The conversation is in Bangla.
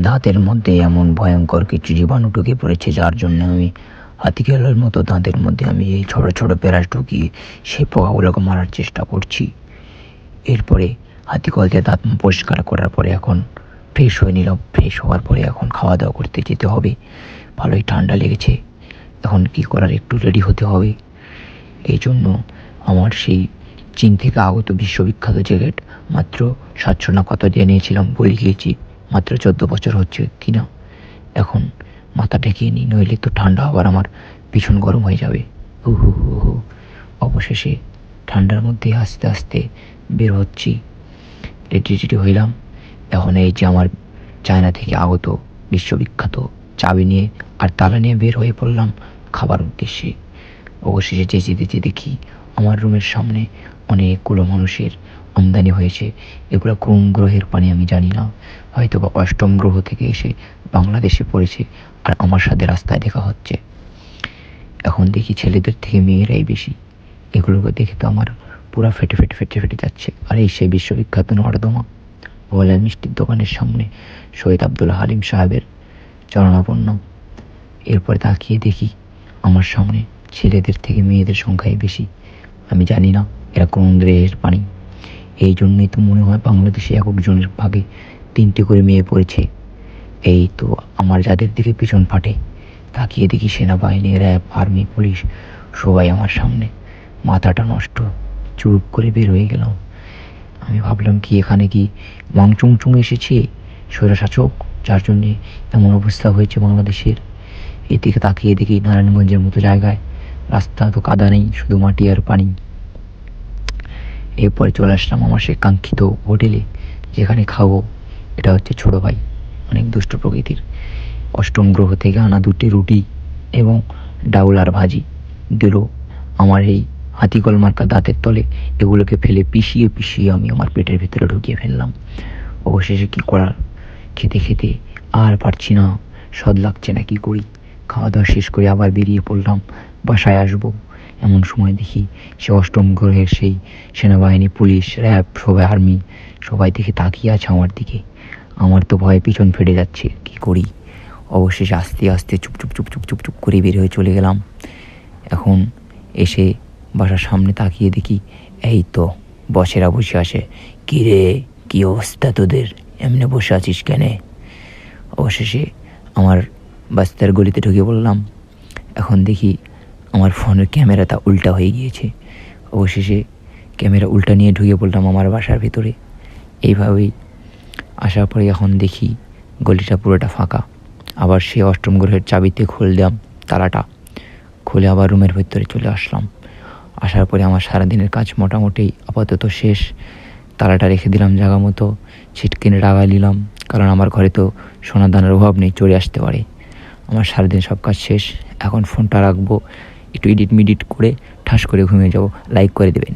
দাঁতের মধ্যে এমন ভয়ঙ্কর কিছু জীবাণু ঢুকে পড়েছে যার জন্য আমি হাতিকেলের মতো দাঁতের মধ্যে আমি এই ছোট ছোট পেরাস ঢুকিয়ে সেই পোকাগুলোকে মারার চেষ্টা করছি। এরপরে হাতিকল দিয়ে দাঁত পরিষ্কার করার পরে এখন ফ্রেশ হয়ে নিলাম। ফ্রেশ হওয়ার পরে এখন খাওয়া দাওয়া করতে যেতে হবে। ভালোই ঠান্ডা লেগেছে। এখন কি করার একটু রেডি হতে হবে। এই জন্য আমার সেই চীন থেকে আগত বিশ্ববিখ্যাত জ্যাকেট মাত্র সাতশো না কত দিয়ে নিয়েছিলাম বলে গিয়েছি। মাত্র চোদ্দ বছর হচ্ছে কি না এখন মাথা ঠেকিয়ে নিই নইলে তো ঠান্ডা আবার আমার ভীষণ গরম হয়ে যাবে। হু হু হু হু অবশেষে ঠান্ডার মধ্যে আস্তে আস্তে বের হচ্ছি। রেডি হইলাম। এখন এই যে আমার চায়না থেকে আগত বিশ্ববিখ্যাত চাবি নিয়ে আর তালা নিয়ে বের হয়ে পড়লাম খাবার উদ্দেশ্যে। অবশেষে যেতে যেতে দেখি আমার রুমের সামনে অনেকগুলো মানুষের আমদানি হয়েছে। এগুলো কোন গ্রহের পানি আমি জানি না। হয়তো বা অষ্টম গ্রহ থেকে এসে বাংলাদেশে পড়েছে আর আমার সাথে রাস্তায় দেখা হচ্ছে। এখন দেখি ছেলেদের থেকে মেয়েরাই বেশি। এগুলোকে দেখে তো আমার পুরো ফেটে ফেটে ফেটে ফেটে যাচ্ছে। আর, এই সেই বিশ্ববিখ্যাত নর্দমা। ভোলার মিষ্টির দোকানের সামনে শহীদ আব্দুল হালিম সাহেবের চরণাপন্ন। এরপর তাকিয়ে দেখি আমার সামনে ছেলেদের থেকে মেয়েদের সংখ্যাই বেশি। আমি জানি না এরা কোন দেহের পানি। এই জন্যই তো মনে হয় বাংলাদেশে একজনের ভাগে তিনটে করে মেয়ে পড়েছে। এই তো আমার যাদের দিকে পিছন ফাটে, তাকিয়ে দেখি সেনাবাহিনী, র্যাব, আর্মি, পুলিশ সবাই আমার সামনে মাথাটা নষ্ট চুপ করে বের হয়ে গেলাম আমি ভাবলাম কি এখানে কি মাংচুংচুং এসেছে? স্বৈরশাসক, যার জন্যে এমন অবস্থা হয়েছে বাংলাদেশের। এদিকে তাকিয়ে দেখি নারায়ণগঞ্জের মতো জায়গায় রাস্তা তো কাদা নেই, শুধু মাটি আর পানি। এরপরে চলে আসলাম আমার সেই কাঙ্ক্ষিত হোটেলে, যেখানে খাব। এটা হচ্ছে ছোটো ভাই, অনেক দুষ্ট প্রকৃতির। অষ্টম গ্রহ থেকে আনা দুটি রুটি এবং ডাউল আর ভাজি দিল আমার এই হাতিকল মার্কা দাঁতের তলে। এগুলোকে ফেলে পিষিয়ে পিষিয়ে আমি আমার পেটের ভিতরে ঢুকিয়ে ফেললাম। অবশেষে কী করার? খেতে খেতে আর পারছি না। সদ লাগছে না, কি করি? খাওয়া দাওয়া শেষ করে আবার বেরিয়ে পড়লাম। বাসায় আসব। এমন সময় দেখি সে অষ্টম গ্রহের সেই সেনাবাহিনী, পুলিশ, র্যাব, সবাই আর্মি, সবাই দেখে তাকিয়ে আছে আমার দিকে। আমার তো ভয়ে পিছন ফেটে যাচ্ছে, কি করি? অবশেষে আস্তে আস্তে চুপ চুপ চুপ চুপ চুপ চুপ করে বের হয়ে চলে গেলাম। এখন এসে বাসার সামনে তাকিয়ে দেখি, এই তো বসেরা বসে আসে কী রে, কী অবস্থা তোদের? এমনি বসে আছিস কেনে? অবশেষে আমার বাস্তার গলিতে ঢুকে পড়লাম। এখন দেখি আমার ফোনের ক্যামেরাটা উল্টা হয়ে গিয়েছে। অবশেষে ক্যামেরা উল্টা নিয়ে ঢুকে পড়লাম আমার বাসার ভিতরে। এইভাবেই আসার পরে এখন দেখি গলিটা পুরোটা ফাঁকা। আবার সে অষ্টম গ্রহের চাবিতে খুললাম তালাটা খুলে আবার রুমের ভিতরে চলে আসলাম। আসার পরে আমার সারাদিনের কাজ মোটামুটি আপাতত শেষ। তালাটা রেখে দিলাম জায়গা মতো ছিট কিনে টাকা নিলাম, কারণ আমার ঘরে তো সোনা দানার অভাব নেই চলে আসতে পারে। আমার সারাদিন সব কাজ শেষ, এখন ফোনটা রাখব একটু এডিট মিডিট করে ঠাস করে ঘুমিয়ে যাব। লাইক করে দেবেন।